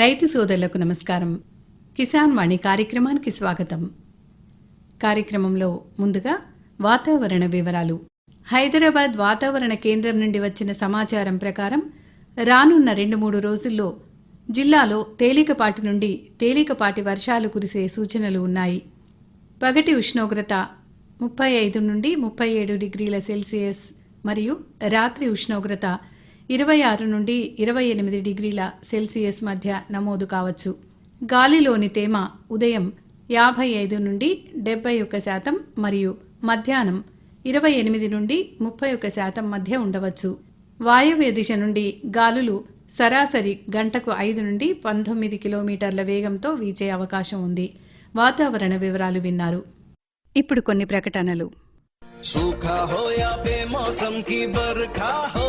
రైతు సోదరులకు నమస్కారం కిసాన్ వాణి కార్యక్రమానికి స్వాగతం కార్యక్రమంలో ముందుగా వాతావరణ వివరాలు హైదరాబాద్ వాతావరణ కేంద్రం నుండి వచ్చిన సమాచారం ప్రకారం రానున్న రెండు మూడు రోజుల్లో జిల్లాలో తేలికపాటి నుండి తేలికపాటి వర్షాలు కురిసే సూచనలు ఉన్నాయి పగటి ఉష్ణోగ్రత ముప్పై ఐదు నుండి ముప్పై ఏడు డిగ్రీల సెల్సియస్ మరియు రాత్రి ఉష్ణోగ్రత ఇరవై ఆరు నుండి ఇరవై ఎనిమిది డిగ్రీల సెల్సియస్ మధ్య నమోదు కావచ్చు గాలిలోని తేమ ఉదయం యాభై ఐదు నుండి డెబ్బై ఒక్క శాతం మరియు మధ్యాహ్నం ఇరవై ఎనిమిది నుండి ముప్పై ఒక శాతం మధ్య ఉండవచ్చు వాయువ్య దిశ నుండి గాలులు సరాసరి గంటకు ఐదు నుండి పంతొమ్మిది కిలోమీటర్ల వేగంతో వీచే అవకాశం ఉంది వాతావరణ వివరాలు విన్నారు ఇప్పుడు కొన్ని ప్రకటనలు సూఖా హో యా కీ బర్ఖా హో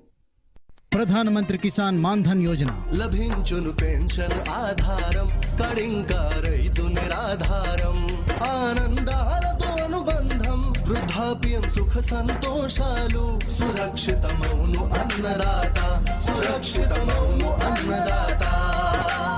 ప్రధానమంత్రి కిసాన్ మాన్ధన్ యోజన లభించును పెన్షన్ ఆధారం కడింకా రైతు నిరాధారం ఆనందాలతో అనుబంధం వృద్ధాప్యం సుఖ సంతోషాలు సురక్షితమౌను అన్నదాత సురక్షితమౌను అన్నదాత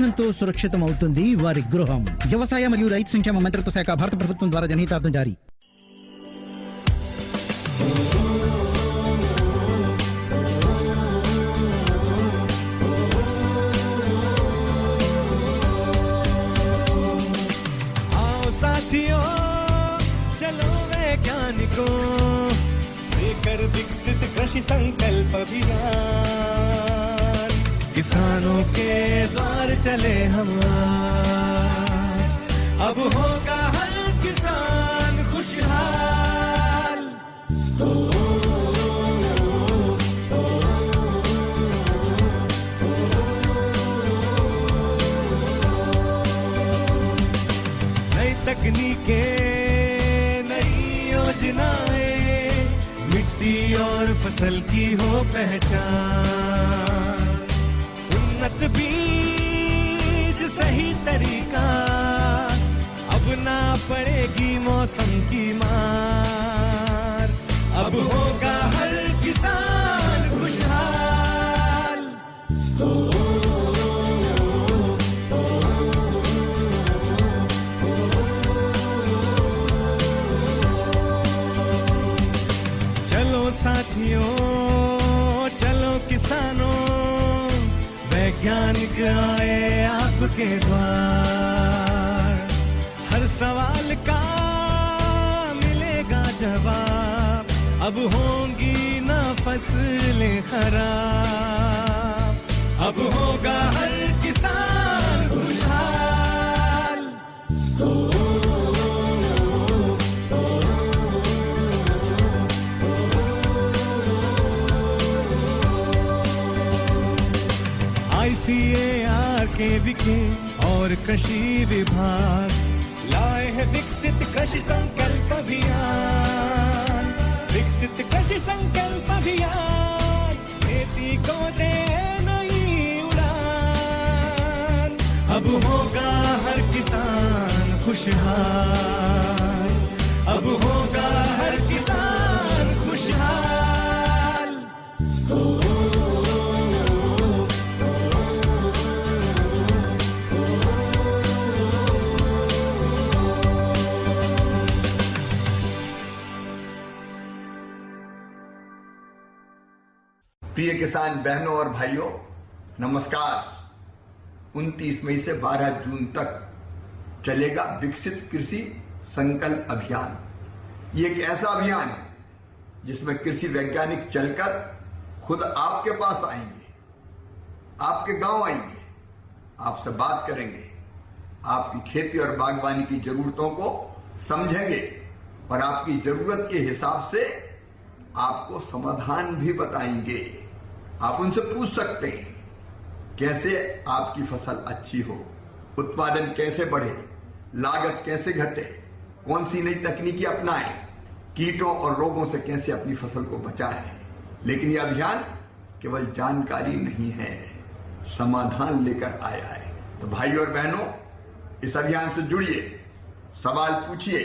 संतो सुरक्षितम అవుతుంది వారి గృహం వ్యవసాయ మరియు రైతు సంక్షేమ మంత్రిత్వ శాఖ భారత ప్రభుత్వం ద్వారా జరిಹಿತ అందుజారి आओ साथियों चलो मैं क्या निको बेहतर विकसित कृषि संकल्प भी या किसानों के द्वार चले हम आज अब होगा हर किसान खुशहाल नई तकनीकें नई योजनाएं मिट्टी और फसल की हो पहचान बीज सही तरीका अब ना पड़ेगी मौसम की मां अब होंगी ना फसलें खराब अब होगा हर किसान खुशहाल आईसीएआर के विके और कृषि विभाग लाए है विकसित कृषि संकल्प अभियान ऐसी संकल्प अभियान खेती को दे नई उड़ान अब होगा हर किसान खुशहाल अब होगा किसान बहनों और भाइयों नमस्कार 29 मई से 12 जून तक चलेगा विकसित कृषि संकल्प अभियान ये एक ऐसा अभियान है जिसमें कृषि वैज्ञानिक चलकर खुद आपके पास आएंगे आपके गांव आएंगे आपसे बात करेंगे आपकी खेती और बागवानी की जरूरतों को समझेंगे और आपकी जरूरत के हिसाब से आपको समाधान भी बताएंगे आप उनसे पूछ सकते हैं कैसे आपकी फसल अच्छी हो उत्पादन कैसे बढ़े लागत कैसे घटे कौन सी नई तकनीकी अपनाए कीटों और रोगों से कैसे अपनी फसल को बचाए लेकिन यह अभियान केवल जानकारी नहीं है समाधान लेकर आया है तो भाई और बहनों इस अभियान से जुड़िए सवाल पूछिए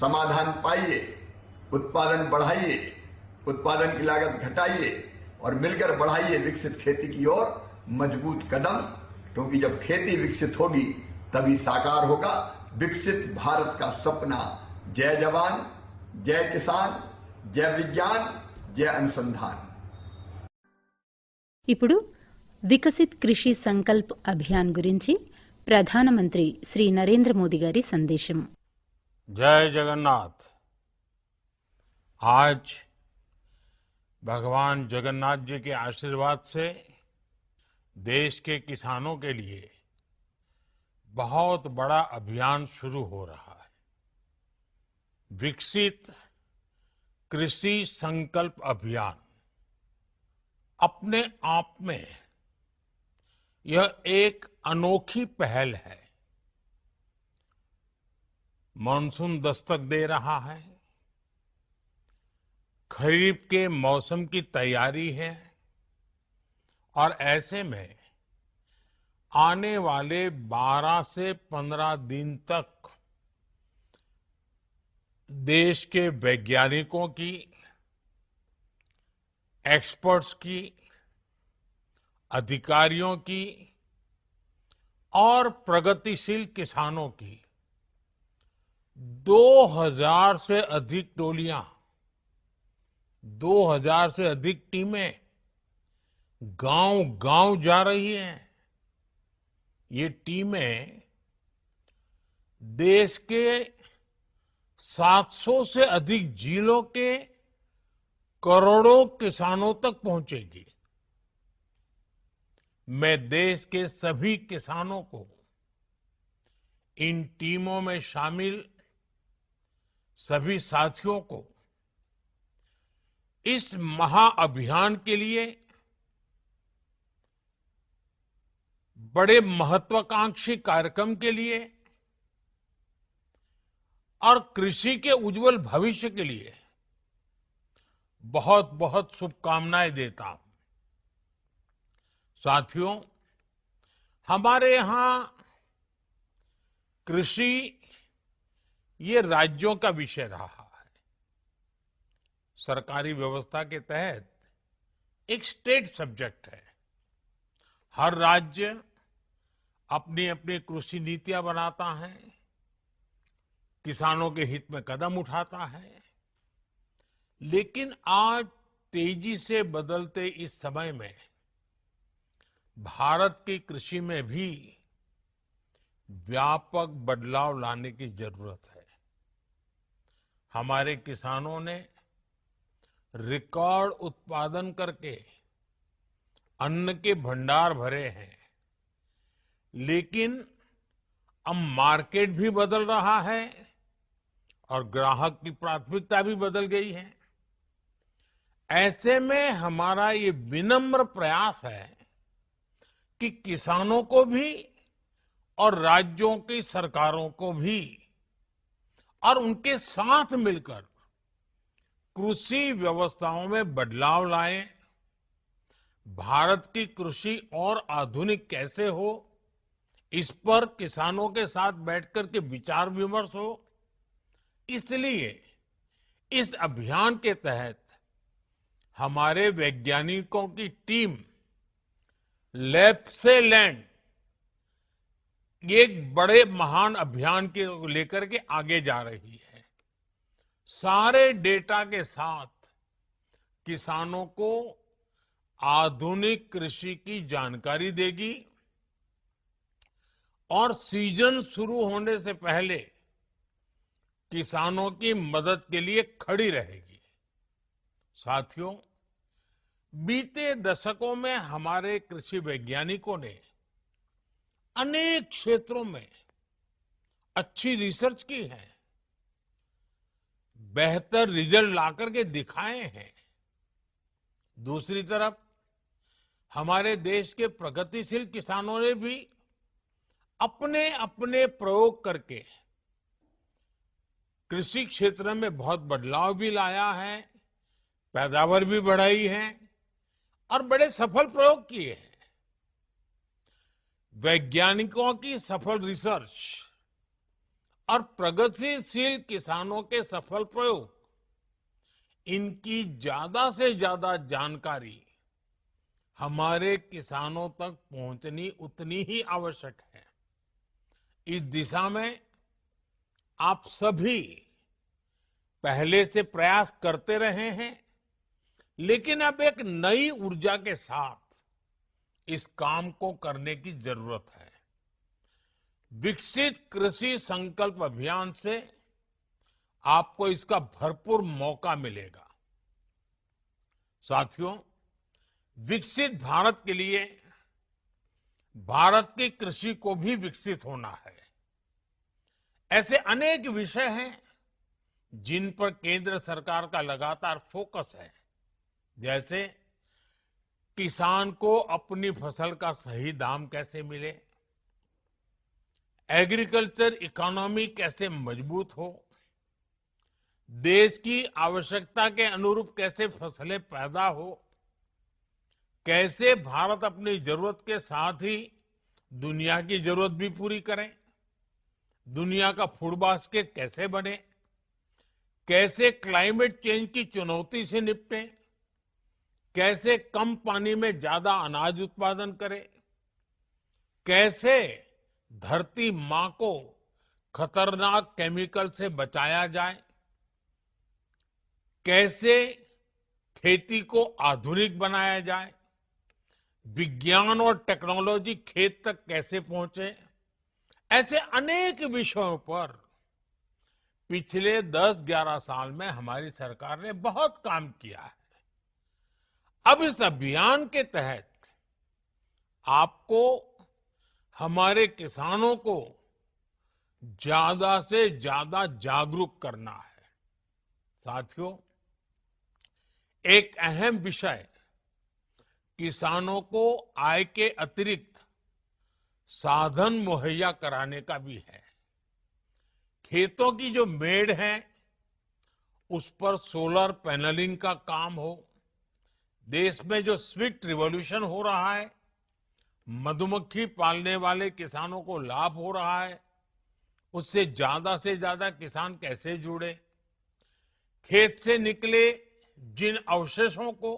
समाधान पाइए उत्पादन बढ़ाइए उत्पादन की लागत घटाइए और मिलकर बढ़ाइए विकसित खेती की ओर मजबूत कदम क्योंकि जब खेती विकसित होगी तभी साकार होगा विकसित भारत का सपना जय जवान जय किसान जय विज्ञान जय अनुसंधान इपड़ विकसित कृषि संकल्प अभियान गुरी प्रधानमंत्री श्री नरेंद्र मोदी गारी संदेश जय जगन्नाथ आज भगवान जगन्नाथ जी के आशीर्वाद से देश के किसानों के लिए बहुत बड़ा अभियान शुरू हो रहा है विकसित कृषि संकल्प अभियान अपने आप में यह एक अनोखी पहल है मानसून दस्तक दे रहा है खरीफ के मौसम की तैयारी है और ऐसे में आने वाले 12 से 15 दिन तक देश के वैज्ञानिकों की एक्सपर्ट्स की अधिकारियों की और प्रगतिशील किसानों की 2000 से अधिक टोलियां 2000 से अधिक टीमें गांव गांव जा रही हैं ये टीमें देश के 700 से अधिक जिलों के करोड़ों किसानों तक पहुंचेगी मैं देश के सभी किसानों को इन टीमों में शामिल सभी साथियों को इस महाअभियान के लिए बड़े महत्वाकांक्षी कार्यक्रम के लिए और कृषि के उज्जवल भविष्य के लिए बहुत बहुत शुभकामनाएं देता हूं साथियों हमारे यहां कृषि ये राज्यों का विषय रहा सरकारी व्यवस्था के तहत एक स्टेट सब्जेक्ट है हर राज्य अपनी अपनी कृषि नीतियां बनाता है किसानों के हित में कदम उठाता है लेकिन आज तेजी से बदलते इस समय में भारत की कृषि में भी व्यापक बदलाव लाने की जरूरत है हमारे किसानों ने रिकॉर्ड उत्पादन करके अन्न के भंडार भरे हैं लेकिन अब मार्केट भी बदल रहा है और ग्राहक की प्राथमिकता भी बदल गई है ऐसे में हमारा ये विनम्र प्रयास है कि किसानों को भी और राज्यों की सरकारों को भी और उनके साथ मिलकर कृषि व्यवस्थाओं में बदलाव लाएं, भारत की कृषि और आधुनिक कैसे हो इस पर किसानों के साथ बैठकर के विचार विमर्श हो इसलिए इस अभियान के तहत हमारे वैज्ञानिकों की टीम लैब से लैंड एक बड़े महान अभियान के लेकर के आगे जा रही है सारे डेटा के साथ किसानों को आधुनिक कृषि की जानकारी देगी और सीजन शुरू होने से पहले किसानों की मदद के लिए खड़ी रहेगी साथियों बीते दशकों में हमारे कृषि वैज्ञानिकों ने अनेक क्षेत्रों में अच्छी रिसर्च की है बेहतर रिजल्ट ला करके दिखाए हैं दूसरी तरफ हमारे देश के प्रगतिशील किसानों ने भी अपने अपने प्रयोग करके कृषि क्षेत्र में बहुत बदलाव भी लाया है पैदावार भी बढ़ाई है और बड़े सफल प्रयोग किए हैं वैज्ञानिकों की सफल रिसर्च और प्रगतिशील किसानों के सफल प्रयोग इनकी ज्यादा से ज्यादा जानकारी हमारे किसानों तक पहुंचनी उतनी ही आवश्यक है इस दिशा में आप सभी पहले से प्रयास करते रहे हैं लेकिन अब एक नई ऊर्जा के साथ इस काम को करने की जरूरत है विकसित कृषि संकल्प अभियान से आपको इसका भरपूर मौका मिलेगा साथियों विकसित भारत के लिए भारत की कृषि को भी विकसित होना है ऐसे अनेक विषय हैं जिन पर केंद्र सरकार का लगातार फोकस है जैसे किसान को अपनी फसल का सही दाम कैसे मिले एग्रीकल्चर इकोनॉमी कैसे मजबूत हो देश की आवश्यकता के अनुरूप कैसे फसलें पैदा हो कैसे भारत अपनी जरूरत के साथ ही दुनिया की जरूरत भी पूरी करें दुनिया का फूड बास्केट कैसे बने कैसे क्लाइमेट चेंज की चुनौती से निपटें कैसे कम पानी में ज्यादा अनाज उत्पादन करें कैसे धरती मां को खतरनाक केमिकल से बचाया जाए कैसे खेती को आधुनिक बनाया जाए विज्ञान और टेक्नोलॉजी खेत तक कैसे पहुंचे ऐसे अनेक विषयों पर पिछले 10-11 साल में हमारी सरकार ने बहुत काम किया है अब इस अभियान के तहत आपको हमारे किसानों को ज्यादा से ज्यादा जागरूक करना है साथियों एक अहम विषय किसानों को आय के अतिरिक्त साधन मुहैया कराने का भी है खेतों की जो मेड़ है उस पर सोलर पैनलिंग का काम हो देश में जो स्विफ्ट रिवॉल्यूशन हो रहा है मधुमक्खी पालने वाले किसानों को लाभ हो रहा है उससे ज्यादा से ज्यादा किसान कैसे जुड़े खेत से निकले जिन अवशेषों को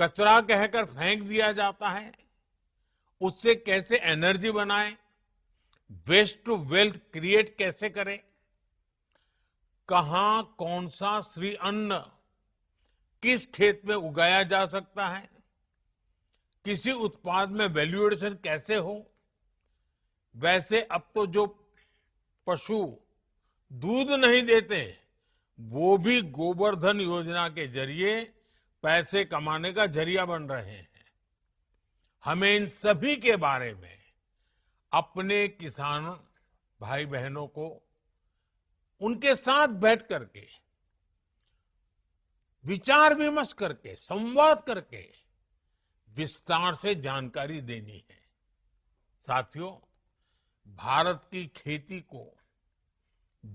कचरा कहकर फेंक दिया जाता है उससे कैसे एनर्जी बनाए वेस्ट टू वेल्थ क्रिएट कैसे करें कहा कौन सा श्री अन्न किस खेत में उगाया जा सकता है किसी उत्पाद में वैल्यूएशन कैसे हो वैसे अब तो जो पशु दूध नहीं देते वो भी गोवर्धन योजना के जरिए पैसे कमाने का जरिया बन रहे हैं हमें इन सभी के बारे में अपने किसान भाई बहनों को उनके साथ बैठ करके विचार विमर्श करके संवाद करके विस्तार से जानकारी देनी है साथियों भारत की खेती को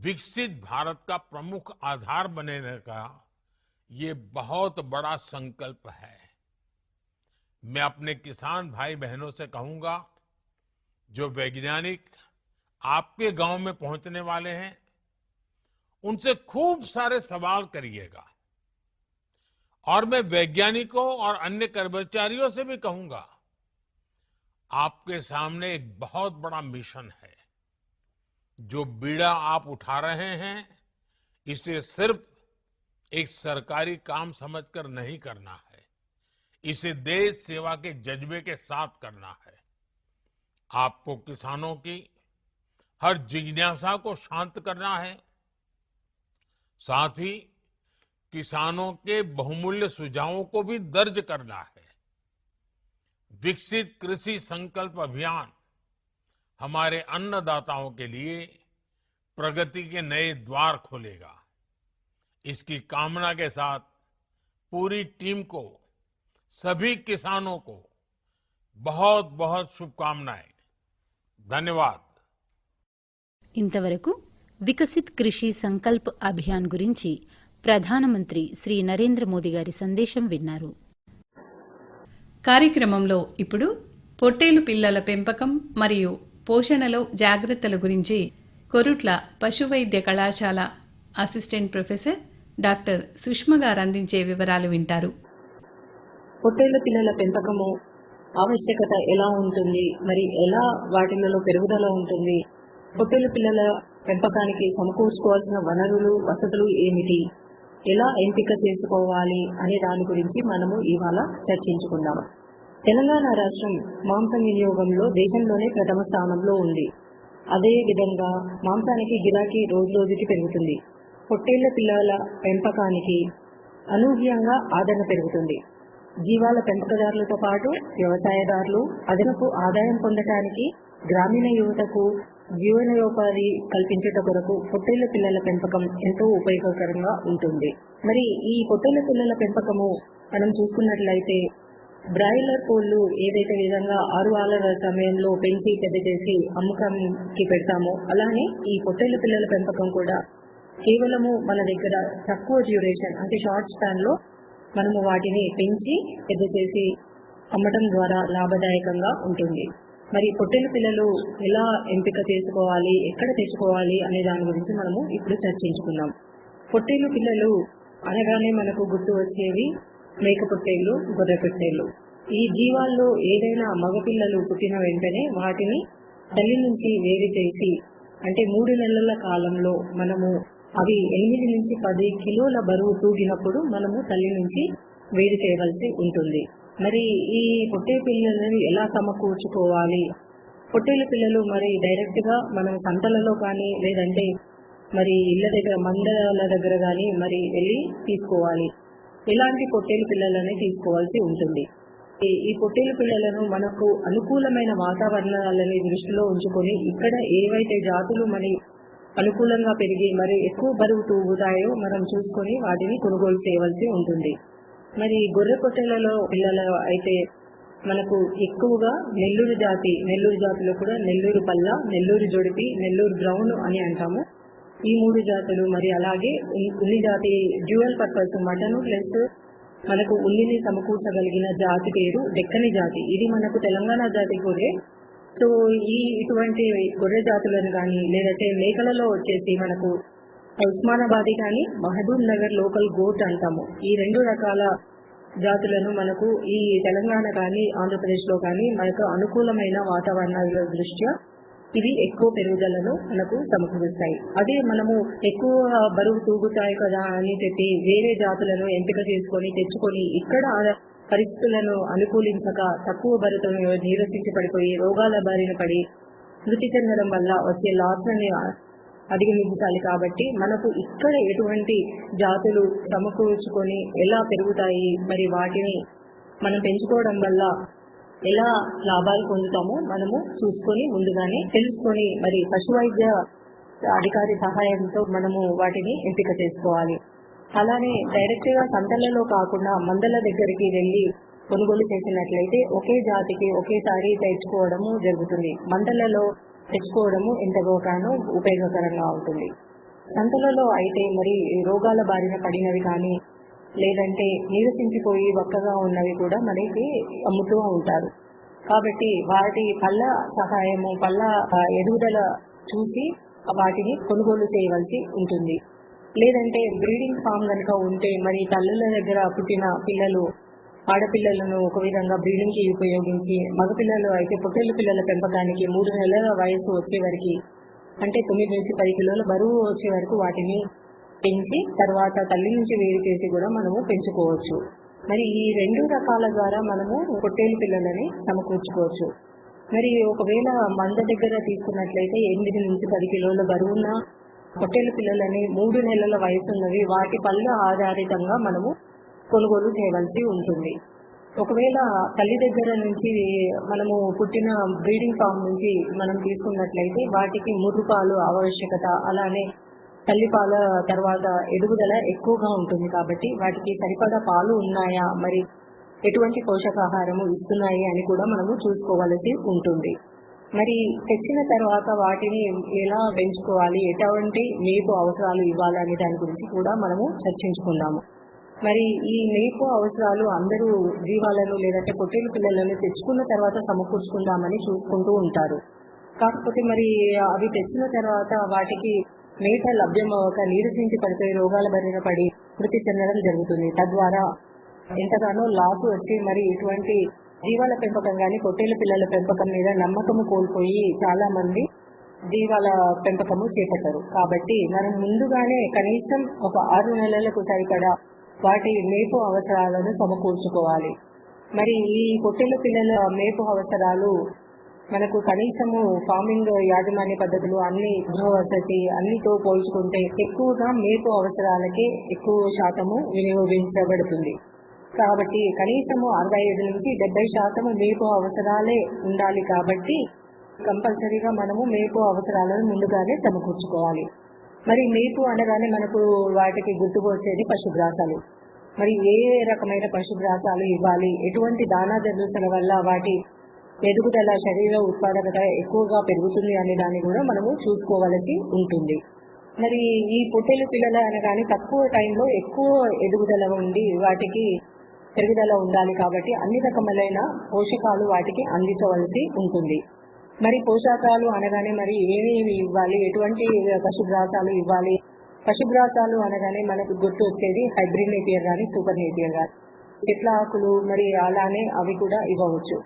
विकसित भारत का प्रमुख आधार बने का ये बहुत बड़ा संकल्प है मैं अपने किसान भाई बहनों से कहूंगा जो वैज्ञानिक आपके गांव में पहुंचने वाले हैं उनसे खूब सारे सवाल करिएगा और मैं वैज्ञानिकों और अन्य कर्मचारियों से भी कहूंगा आपके सामने एक बहुत बड़ा मिशन है जो बीड़ा आप उठा रहे हैं इसे सिर्फ एक सरकारी काम समझकर नहीं करना है इसे देश सेवा के जज्बे के साथ करना है आपको किसानों की हर जिज्ञासा को शांत करना है साथ ही किसानों के बहुमूल्य सुझावों को भी दर्ज करना है विकसित कृषि संकल्प अभियान हमारे अन्नदाताओं के लिए प्रगति के नए द्वार खोलेगा इसकी कामना के साथ पूरी टीम को सभी किसानों को बहुत बहुत शुभकामनाएं धन्यवाद इंतवरकू विकसित कृषि संकल्प अभियान గురించి ప్రధానమంత్రి శ్రీ నరేంద్ర మోదీ గారి సందేశం విన్నారు కార్యక్రమంలో ఇప్పుడు పొట్టేలు పిల్లల పెంపకం మరియు పోషణలో జాగ్రత్తల గురించి కొరుట్ల పశువైద్య కళాశాల అసిస్టెంట్ ప్రొఫెసర్ డాక్టర్ సుష్మ గారు అందించే వివరాలు వింటారు పొట్టేళ్ల పిల్లల పెంపకము ఆవశ్యకత ఎలా ఉంటుంది మరి ఎలా వాటిలలో పెరుగుదల ఉంటుంది పొట్టేళ్ల పిల్లల పెంపకానికి సమకూర్చుకోవాల్సిన వనరులు వసతులు ఏమిటి ఎలా ఎంపిక చేసుకోవాలి అనే దాని గురించి మనము ఇవాళ చర్చించుకుందాం తెలంగాణ రాష్ట్రం మాంసం వినియోగంలో దేశంలోనే ప్రథమ స్థానంలో ఉంది అదే విధంగా మాంసానికి గిరాకీ రోజు రోజుకి పెరుగుతుంది పొట్టేళ్ల పిల్లల పెంపకానికి అనూహ్యంగా ఆదరణ పెరుగుతుంది జీవాల పెంపకదారులతో పాటు వ్యవసాయదారులు అదనపు ఆదాయం పొందటానికి గ్రామీణ యువతకు జీవనోపాధి కల్పించేట కొరకు పొట్టేళ్ల పిల్లల పెంపకం ఎంతో ఉపయోగకరంగా ఉంటుంది మరి ఈ పొట్టేళ్ల పిల్లల పెంపకము మనం చూసుకున్నట్లయితే బ్రాయిలర్ కోళ్ళు ఏదైతే విధంగా ఆరు వారాల సమయంలో పెంచి పెద్ద చేసి అమ్మకంకి పెడతామో అలానే ఈ పొట్టేళ్ల పిల్లల పెంపకం కూడా కేవలము మన దగ్గర తక్కువ డ్యూరేషన్ అంటే షార్ట్ స్పాన్ లో మనము వాటిని పెంచి పెద్ద చేసి అమ్మటం ద్వారా లాభదాయకంగా ఉంటుంది మరి పుట్టిన పిల్లలు ఎలా ఎంపిక చేసుకోవాలి ఎక్కడ తెచ్చుకోవాలి అనే దాని గురించి మనము ఇప్పుడు చర్చించుకుందాం పుట్టిన పిల్లలు అనగానే మనకు గుర్తు వచ్చేవి మేక పుట్టేళ్ళు గొర్రె పుట్టేళ్ళు ఈ జీవాల్లో ఏదైనా మగపిల్లలు పుట్టిన వెంటనే వాటిని తల్లి నుంచి వేరు చేసి అంటే మూడు నెలల కాలంలో మనము అవి ఎనిమిది నుంచి పది కిలోల బరువు తూగినప్పుడు మనము తల్లి నుంచి వేరు చేయవలసి ఉంటుంది మరి ఈ పొట్టే పిల్లలని ఎలా సమకూర్చుకోవాలి పొట్టేళ్ళ పిల్లలు మరి డైరెక్ట్గా మనం సంతలలో కానీ లేదంటే మరి ఇళ్ళ దగ్గర మందల దగ్గర కానీ మరి వెళ్ళి తీసుకోవాలి ఇలాంటి పొట్టేలు పిల్లలని తీసుకోవాల్సి ఉంటుంది ఈ పొట్టేలు పిల్లలను మనకు అనుకూలమైన వాతావరణాలని దృష్టిలో ఉంచుకొని ఇక్కడ ఏవైతే జాతులు మరి అనుకూలంగా పెరిగి మరి ఎక్కువ బరువు తూగుతాయో మనం చూసుకొని వాటిని కొనుగోలు చేయవలసి ఉంటుంది మరి గొర్రె పొట్టేలలో పిల్లల అయితే మనకు ఎక్కువగా నెల్లూరు జాతి నెల్లూరు జాతిలో కూడా నెల్లూరు పల్ల నెల్లూరు జొడిపి నెల్లూరు బ్రౌన్ అని అంటాము ఈ మూడు జాతులు మరి అలాగే ఉల్లి జాతి డ్యూయల్ పర్పస్ మటన్ ప్లస్ మనకు ఉల్లిని సమకూర్చగలిగిన జాతి పేరు డెక్కని జాతి ఇది మనకు తెలంగాణ జాతి కూడా సో ఈ ఇటువంటి గొర్రె జాతులను కానీ లేదంటే మేకలలో వచ్చేసి మనకు ఉస్మానాబాద్ కానీ మహబూబ్ నగర్ లోకల్ గోట్ అంటాము ఈ రెండు రకాల జాతులను మనకు ఈ తెలంగాణ కానీ ఆంధ్రప్రదేశ్లో కానీ మనకు అనుకూలమైన వాతావరణాల దృష్ట్యా ఇవి ఎక్కువ పెరుగుదలను మనకు సమకూరుస్తాయి అదే మనము ఎక్కువ బరువు తూగుతాయి కదా అని చెప్పి వేరే జాతులను ఎంపిక చేసుకొని తెచ్చుకొని ఇక్కడ పరిస్థితులను అనుకూలించక తక్కువ బరువుతో నీరసించి రోగాల బారిన పడి మృతి చెందడం వల్ల వచ్చే అనే అధిగమించాలి కాబట్టి మనకు ఇక్కడ ఎటువంటి జాతులు సమకూర్చుకొని ఎలా పెరుగుతాయి మరి వాటిని మనం పెంచుకోవడం వల్ల ఎలా లాభాలు పొందుతామో మనము చూసుకొని ముందుగానే తెలుసుకొని మరి పశువైద్య అధికారి సహాయంతో మనము వాటిని ఎంపిక చేసుకోవాలి అలానే డైరెక్ట్గా సంతలలో కాకుండా మందల దగ్గరికి వెళ్ళి కొనుగోలు చేసినట్లయితే ఒకే జాతికి ఒకేసారి తెచ్చుకోవడము జరుగుతుంది మందలలో తెచ్చుకోవడము ఎంతగానో ఉపయోగకరంగా ఉంటుంది సంతలలో అయితే మరి రోగాల బారిన పడినవి కానీ లేదంటే నీరసించిపోయి వక్కగా ఉన్నవి కూడా మనకి అమ్ముతూ ఉంటారు కాబట్టి వాటి పళ్ళ సహాయము పళ్ళ ఎదుగుదల చూసి వాటిని కొనుగోలు చేయవలసి ఉంటుంది లేదంటే బ్రీడింగ్ ఫామ్ కనుక ఉంటే మరి తల్లుల దగ్గర పుట్టిన పిల్లలు ఆడపిల్లలను ఒక విధంగా బ్రీడింగ్కి ఉపయోగించి మగపిల్లలు అయితే పొట్టేళ్ళ పిల్లల పెంపకానికి మూడు నెలల వయసు వచ్చే వరకు అంటే తొమ్మిది నుంచి పది కిలోల బరువు వచ్చే వరకు వాటిని పెంచి తర్వాత తల్లి నుంచి వేరు చేసి కూడా మనము పెంచుకోవచ్చు మరి ఈ రెండు రకాల ద్వారా మనము పొట్టేలు పిల్లలని సమకూర్చుకోవచ్చు మరి ఒకవేళ మంద దగ్గర తీసుకున్నట్లయితే ఎనిమిది నుంచి పది కిలోల బరువున్న పొట్టేలు పిల్లలని మూడు నెలల వయసున్నవి వాటి పళ్ళు ఆధారితంగా మనము కొనుగోలు చేయవలసి ఉంటుంది ఒకవేళ తల్లి దగ్గర నుంచి మనము పుట్టిన బ్రీడింగ్ ఫామ్ నుంచి మనం తీసుకున్నట్లయితే వాటికి ముర్రుపాలు ఆవశ్యకత అలానే తల్లిపాల తర్వాత ఎదుగుదల ఎక్కువగా ఉంటుంది కాబట్టి వాటికి సరిపడా పాలు ఉన్నాయా మరి ఎటువంటి పోషకాహారము ఇస్తున్నాయి అని కూడా మనము చూసుకోవలసి ఉంటుంది మరి తెచ్చిన తర్వాత వాటిని ఎలా పెంచుకోవాలి ఎటువంటి మీకు అవసరాలు ఇవ్వాలి అనే దాని గురించి కూడా మనము చర్చించుకుందాము మరి ఈ మేపు అవసరాలు అందరూ జీవాలను లేదంటే పొట్టేలు పిల్లలను తెచ్చుకున్న తర్వాత సమకూర్చుకుందామని చూసుకుంటూ ఉంటారు కాకపోతే మరి అవి తెచ్చిన తర్వాత వాటికి మేట అవ్వక నీరసించి పడిపోయి రోగాల బారిన పడి మృతి చెందడం జరుగుతుంది తద్వారా ఎంతగానో లాస్ వచ్చి మరి ఇటువంటి జీవాల పెంపకం కానీ పొట్టేల పిల్లల పెంపకం మీద నమ్మకము కోల్పోయి చాలా మంది జీవాల పెంపకము చేపట్టారు కాబట్టి మనం ముందుగానే కనీసం ఒక ఆరు నెలలకు సరిపడా వాటి మేపు అవసరాలను సమకూర్చుకోవాలి మరి ఈ పొట్టెల పిల్లల మేపు అవసరాలు మనకు కనీసము ఫార్మింగ్ యాజమాన్య పద్ధతులు అన్ని వసతి అన్నితో పోల్చుకుంటే ఎక్కువగా మేపు అవసరాలకే ఎక్కువ శాతము వినియోగించబడుతుంది కాబట్టి కనీసము అరవై ఐదు నుంచి డెబ్బై శాతం మేపు అవసరాలే ఉండాలి కాబట్టి కంపల్సరీగా మనము మేపు అవసరాలను ముందుగానే సమకూర్చుకోవాలి మరి మేపు అనగానే మనకు వాటికి గుర్తుకొచ్చేది పశుగ్రాసాలు మరి ఏ రకమైన పశుగ్రాసాలు ఇవ్వాలి ఎటువంటి దానా దర్శన వల్ల వాటి ఎదుగుదల శరీర ఉత్పాదకత ఎక్కువగా పెరుగుతుంది అనే దాన్ని కూడా మనము చూసుకోవలసి ఉంటుంది మరి ఈ పొట్టెలు పిల్లలు అనగానే తక్కువ టైంలో ఎక్కువ ఎదుగుదల ఉండి వాటికి పెరుగుదల ఉండాలి కాబట్టి అన్ని రకములైన పోషకాలు వాటికి అందించవలసి ఉంటుంది మరి పోషాకాలు అనగానే మరి ఏమేమి ఇవ్వాలి ఎటువంటి పశుగ్రాసాలు ఇవ్వాలి పశుగ్రాసాలు అనగానే మనకు గుర్తు వచ్చేది హైబ్రిడ్ నేపియర్ కానీ సూపర్ నేపియర్ కానీ చెట్ల ఆకులు మరి అలానే అవి కూడా ఇవ్వవచ్చు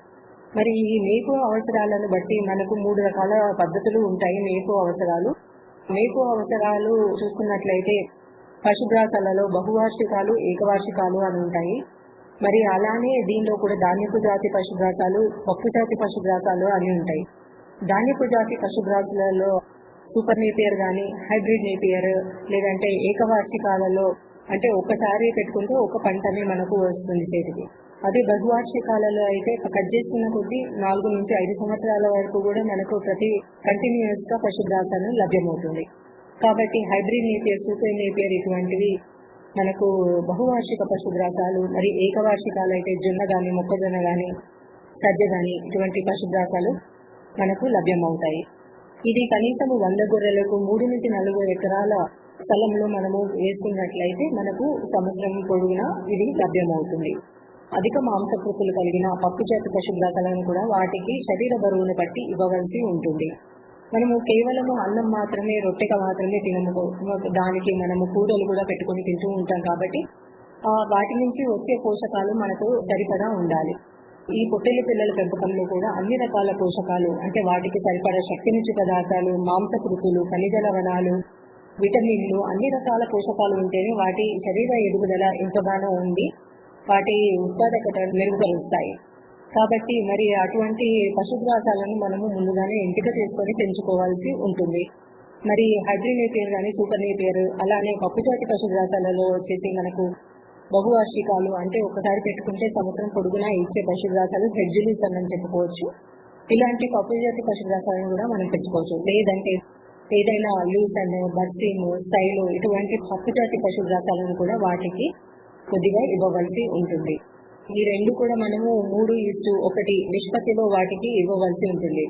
మరి ఈ మేపు అవసరాలను బట్టి మనకు మూడు రకాల పద్ధతులు ఉంటాయి మేపు అవసరాలు మేపు అవసరాలు చూసుకున్నట్లయితే పశుగ్రాసాలలో బహువార్షికాలు ఏకవార్షికాలు అని ఉంటాయి మరి అలానే దీనిలో కూడా ధాన్యపు జాతి పశుగ్రాసాలు పప్పు జాతి పశుగ్రాసాలు అవి ఉంటాయి ధాన్యపు జాతి పశుగ్రాసులలో సూపర్ నేపియర్ కానీ హైబ్రిడ్ నేపియర్ లేదంటే ఏకవార్షికాలలో అంటే ఒకసారి పెట్టుకుంటే ఒక పంటనే మనకు వస్తుంది చేతికి అదే బహువార్షికాలలో అయితే కట్ చేసుకున్న కొద్దీ నాలుగు నుంచి ఐదు సంవత్సరాల వరకు కూడా మనకు ప్రతి కంటిన్యూస్ గా పశుగ్రాసాలు లభ్యమవుతుంది కాబట్టి హైబ్రిడ్ నేపియర్ సూపర్ నేపియర్ ఇటువంటివి మనకు బహువార్షిక పశుగ్రాసాలు మరి ఏకవార్షికాలు అయితే జొన్న కానీ మొక్కజొన్న కానీ సజ్జ కానీ ఇటువంటి పశుగ్రాసాలు మనకు లభ్యమవుతాయి ఇది కనీసం వంద గొర్రెలకు మూడు నుంచి నాలుగు ఎకరాల స్థలంలో మనము వేసుకున్నట్లయితే మనకు సంవత్సరం పొడుగునా ఇది లభ్యమవుతుంది అధిక మాంసకృతులు కలిగిన పప్పు జాతి పశుగ్రాసాలను కూడా వాటికి శరీర బరువును బట్టి ఇవ్వవలసి ఉంటుంది మనము కేవలము అన్నం మాత్రమే రొట్టెక మాత్రమే తినము దానికి మనము కూరలు కూడా పెట్టుకొని తింటూ ఉంటాం కాబట్టి వాటి నుంచి వచ్చే పోషకాలు మనకు సరిపడా ఉండాలి ఈ పొట్టెల పిల్లల పెంపకంలో కూడా అన్ని రకాల పోషకాలు అంటే వాటికి సరిపడా శక్తినిచ్చు పదార్థాలు మాంసకృతులు ఖనిజ లవణాలు విటమిన్లు అన్ని రకాల పోషకాలు ఉంటేనే వాటి శరీర ఎదుగుదల ఎంతగానో ఉండి వాటి ఉత్పాదకత మెరుగుపరుస్తాయి కాబట్టి మరి అటువంటి పశుగ్రాసాలను మనము ముందుగానే ఎంపిక చేసుకొని పెంచుకోవాల్సి ఉంటుంది మరి హైబ్రిడ్ కానీ సూపర్ నేపియర్ అలానే కప్పుజాతి పశుగ్రాసాలలో వచ్చేసి మనకు బహువార్షికాలు అంటే ఒకసారి పెట్టుకుంటే సంవత్సరం పొడుగునా ఇచ్చే పశుగ్రాసాలు హెడ్జులీస్ అని చెప్పుకోవచ్చు ఇలాంటి పప్పుజాతి పశుగ్రాసాలను కూడా మనం పెంచుకోవచ్చు లేదంటే ఏదైనా లూస్ అండ్ బస్సీన్ సైలు ఇటువంటి పప్పుజాతి పశుగ్రాసాలను కూడా వాటికి కొద్దిగా ఇవ్వవలసి ఉంటుంది ఈ రెండు కూడా మనము మూడు ఇస్టు ఒకటి నిష్పత్తిలో వాటికి ఇవ్వవలసి ఉంటుంది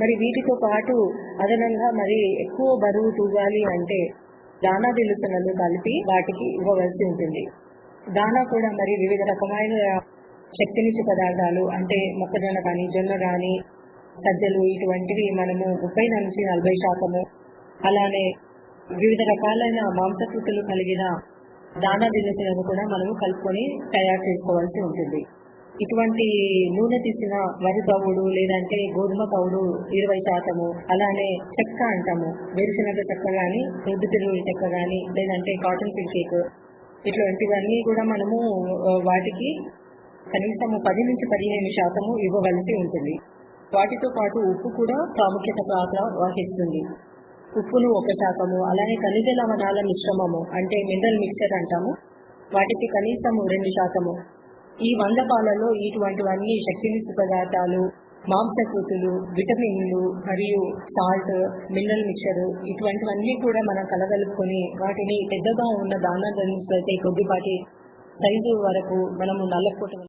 మరి వీటితో పాటు అదనంగా మరి ఎక్కువ బరువు తూగాలి అంటే దానా దిలుసనలు కలిపి వాటికి ఇవ్వవలసి ఉంటుంది దానా కూడా మరి వివిధ రకమైన శక్తినిచ్చే పదార్థాలు అంటే మొక్కజొన్న కానీ జొన్న కానీ సజ్జలు ఇటువంటివి మనము ముప్పై నుంచి నలభై శాతము అలానే వివిధ రకాలైన మాంసకృతులు కలిగిన దానా దినుసులను కూడా మనము కలుపుకొని తయారు చేసుకోవాల్సి ఉంటుంది ఇటువంటి నూనె తీసిన వరి తవుడు లేదంటే గోధుమ తవుడు ఇరవై శాతము అలానే చెక్క అంటాము వేరుశనగ చెక్క కానీ రొద్దు తిరుగుడు చెక్క కానీ లేదంటే కాటన్ సిల్క్ ఇటువంటివన్నీ కూడా మనము వాటికి కనీసము పది నుంచి పదిహేను శాతము ఇవ్వవలసి ఉంటుంది వాటితో పాటు ఉప్పు కూడా ప్రాముఖ్యత పాత్ర వహిస్తుంది ఉప్పును ఒక శాతము అలానే ఖనిజ లవణాల మిశ్రమము అంటే మినరల్ మిక్చర్ అంటాము వాటికి కనీసము రెండు శాతము ఈ వంద పాలలో ఇటువంటివన్నీ శక్తిని పదార్థాలు మాంసకృతులు విటమిన్లు మరియు సాల్ట్ మినరల్ మిక్చరు ఇటువంటివన్నీ కూడా మనం కలగలుపుకొని వాటిని పెద్దగా ఉన్న దానాలు అయితే కొద్దిపాటి సైజు వరకు మనము నల్లకూట